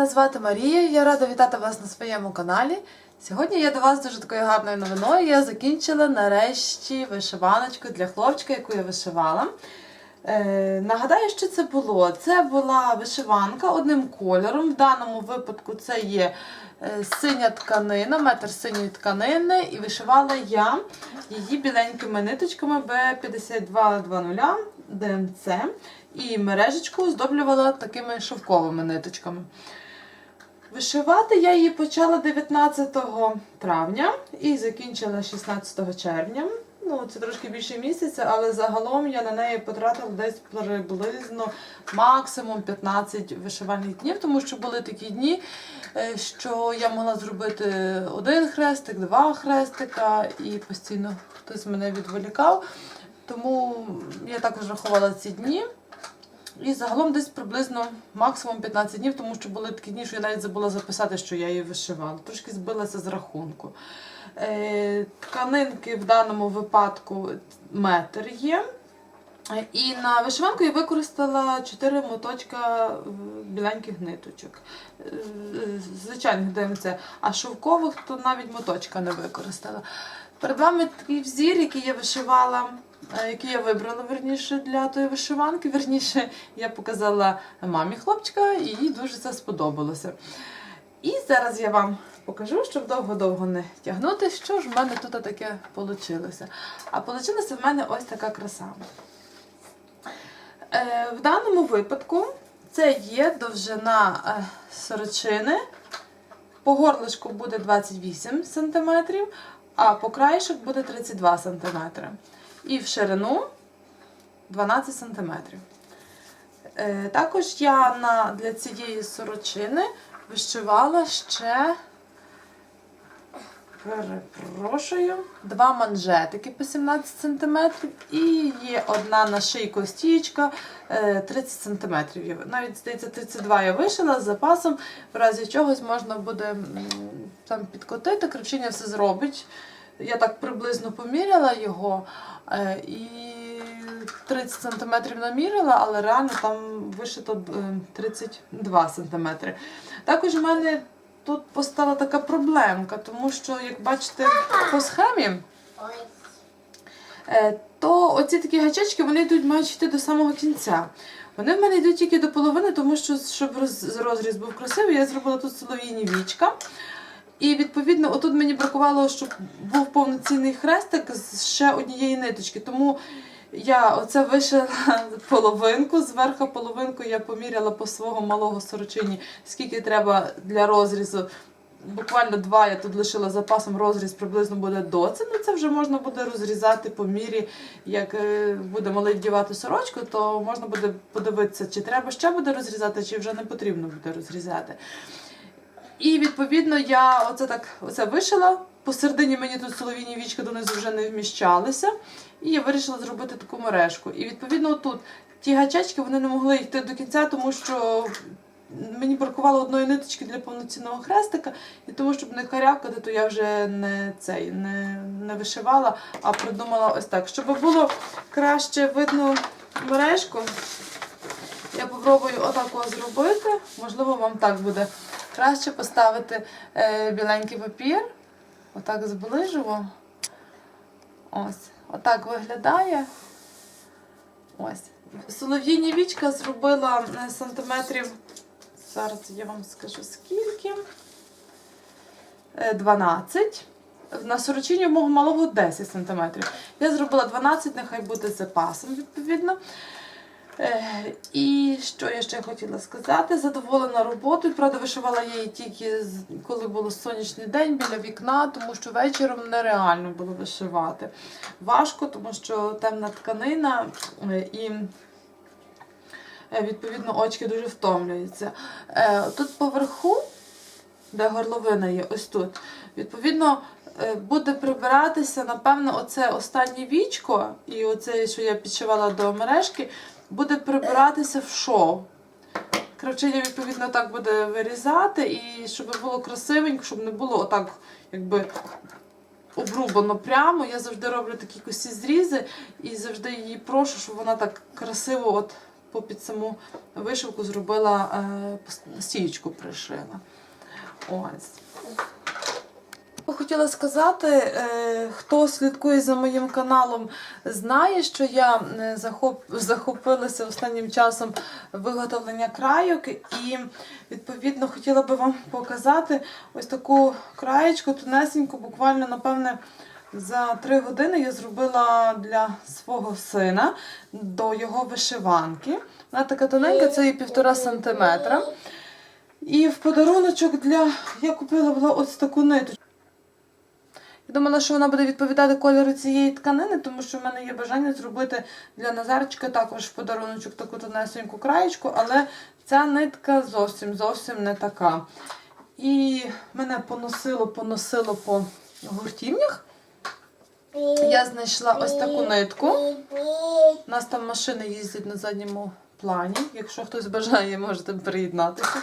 мене звати Марія. Я рада вітати вас на своєму каналі. Сьогодні я до вас дуже такою гарною новиною. Я закінчила нарешті вишиваночку для хлопчика, яку я вишивала. Е, нагадаю, що це було. Це була вишиванка одним кольором. В даному випадку це є е, синя тканина, метр синьої тканини, і вишивала я її біленькими ниточками B5220 ДМЦ. І мережечку оздоблювала такими шовковими ниточками. Вишивати я її почала 19 травня і закінчила 16 червня. Ну, це трошки більше місяця, але загалом я на неї потратила десь приблизно максимум 15 вишивальних днів, тому що були такі дні, е, що я могла зробити один хрестик, два хрестика, і постійно хтось мене відволікав. Тому я також рахувала ці дні. І загалом десь приблизно максимум 15 днів, тому що були такі дні, що я навіть забула записати, що я її вишивала. Трошки збилася з рахунку. Е, тканинки в даному випадку метр є. І на вишиванку я використала 4 моточка е, біленьких ниточок. Е, Звичайних ДМЦ, а шовкових то навіть моточка не використала. Перед вами такий взір, який я вишивала, який я вибрала верніше для тої вишиванки. Верніше я показала мамі хлопчика, і їй дуже це сподобалося. І зараз я вам покажу, щоб довго-довго не тягнути, що ж в мене тут таке вийшло. А вийшла в мене ось така краса. Е, в даному випадку це є довжина е, сорочини. По горлишку буде 28 см, а по краєшок буде 32 см. І в ширину 12 см. Е, також я для цієї сорочини вишивала ще. Перепрошую, два манжетики по 17 см і є одна на шийку стієчка е, 30 см. Навіть здається, 32 я вишила з запасом, в разі чогось можна буде там підкотити, кручиня все зробить. Я так приблизно поміряла його е, і 30 см наміряла, але реально там вишито е, 32 см. Також у мене тут постала така проблемка, тому що, як бачите, по схемі, е, то оці такі гачечки вони йдуть мають йти до самого кінця. Вони в мене йдуть тільки до половини, тому що, щоб розріз був красивий, я зробила тут солов'їні вічка. І відповідно, отут мені бракувало, щоб був повноцінний хрестик з ще однієї ниточки. Тому я оце вишила половинку, зверху половинку я поміряла по свого малого сорочині, скільки треба для розрізу. Буквально два я тут лишила запасом, розріз приблизно буде до це. Ну це вже можна буде розрізати по мірі, як е, буде малий вдівати сорочку, то можна буде подивитися, чи треба ще буде розрізати, чи вже не потрібно буде розрізати. І відповідно я оце так оце вишила. Посередині мені тут солов'їні вічки донизу вже не вміщалися. І я вирішила зробити таку мережку. І відповідно тут ті гачечки вони не могли йти до кінця, тому що мені бракувало одної ниточки для повноцінного хрестика, і тому, щоб не карякати, то я вже не цей не, не вишивала, а придумала ось так. Щоб було краще видно мережку, я попробую отако зробити. Можливо, вам так буде краще поставити е, біленький папір. Отак зближу. Ось, отак виглядає. Ось. Солов'їні вічка зробила е, сантиметрів. Зараз я вам скажу скільки. Е, 12. На сорочині мого малого 10 см. Я зробила 12, нехай буде запасом, відповідно. Е, І що я ще хотіла сказати? Задоволена роботою. Правда, вишивала я її тільки коли було сонячний день біля вікна, тому що вечором нереально було вишивати. Важко, тому що темна тканина е, і. е, Відповідно, очки дуже втомлюються. Тут поверху, де горловина є, ось тут, відповідно, буде прибиратися, напевно, оце останнє вічко, і оце, що я підшивала до мережки, буде прибиратися в шов. Кравчиня, відповідно, так буде вирізати, і щоб було красивенько, щоб не було отак, якби обрубано прямо. Я завжди роблю такі косі зрізи і завжди її прошу, щоб вона так красиво от попід саму вишивку зробила е, стієчку пришила. Ось. Хотіла сказати, е, хто слідкує за моїм каналом, знає, що я е, захопилася останнім часом виготовлення крайок, і відповідно хотіла би вам показати ось таку краєчку, тонесеньку, буквально, напевне, за три години я зробила для свого сина до його вишиванки. Вона така тоненька, це і півтора сантиметра. І в подаруночок для я купила була ось таку ниточку. Я думала, що вона буде відповідати кольору цієї тканини, тому що в мене є бажання зробити для Назарчика також в подаруночок таку тонесеньку краєчку, але ця нитка зовсім зовсім не така. І мене поносило, поносило по гуртівнях. Я знайшла ось таку нитку. У нас там машини їздять на задньому плані. Якщо хтось бажає, можете приєднатися.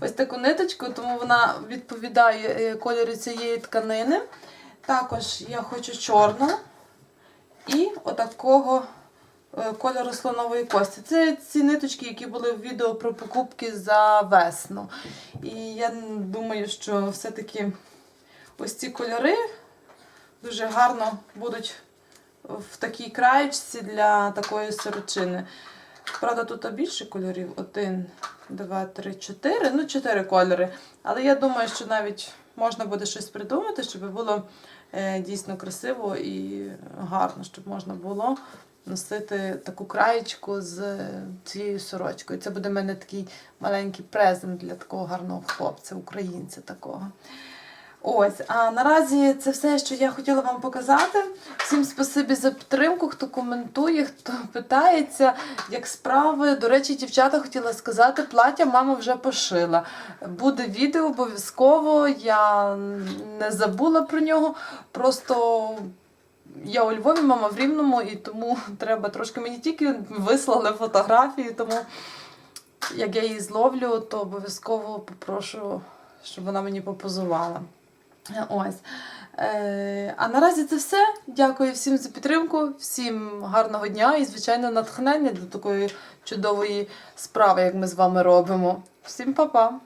Ось таку ниточку, тому вона відповідає е, кольору цієї тканини. Також я хочу чорну і отакого е, кольору слонової кості. Це ці ниточки, які були в відео про покупки за весну. І я думаю, що все-таки ось ці кольори дуже гарно будуть в такій краєчці для такої сорочини. Правда, тут більше кольорів. Один, два, три, чотири. Ну, чотири кольори. Але я думаю, що навіть можна буде щось придумати, щоб було дійсно красиво і гарно, щоб можна було носити таку краєчку з цією сорочкою. Це буде в мене такий маленький презент для такого гарного хлопця, українця такого. Ось, а наразі це все, що я хотіла вам показати. Всім спасибі за підтримку, хто коментує, хто питається, як справи. До речі, дівчата хотіла сказати, плаття мама вже пошила. Буде відео обов'язково. Я не забула про нього. Просто я у Львові, мама в Рівному, і тому треба трошки мені тільки вислали фотографії, тому як я її зловлю, то обов'язково попрошу, щоб вона мені попозувала. Ось. Е, а наразі це все. Дякую всім за підтримку, всім гарного дня і, звичайно, натхнення до такої чудової справи, як ми з вами робимо. Всім па-па!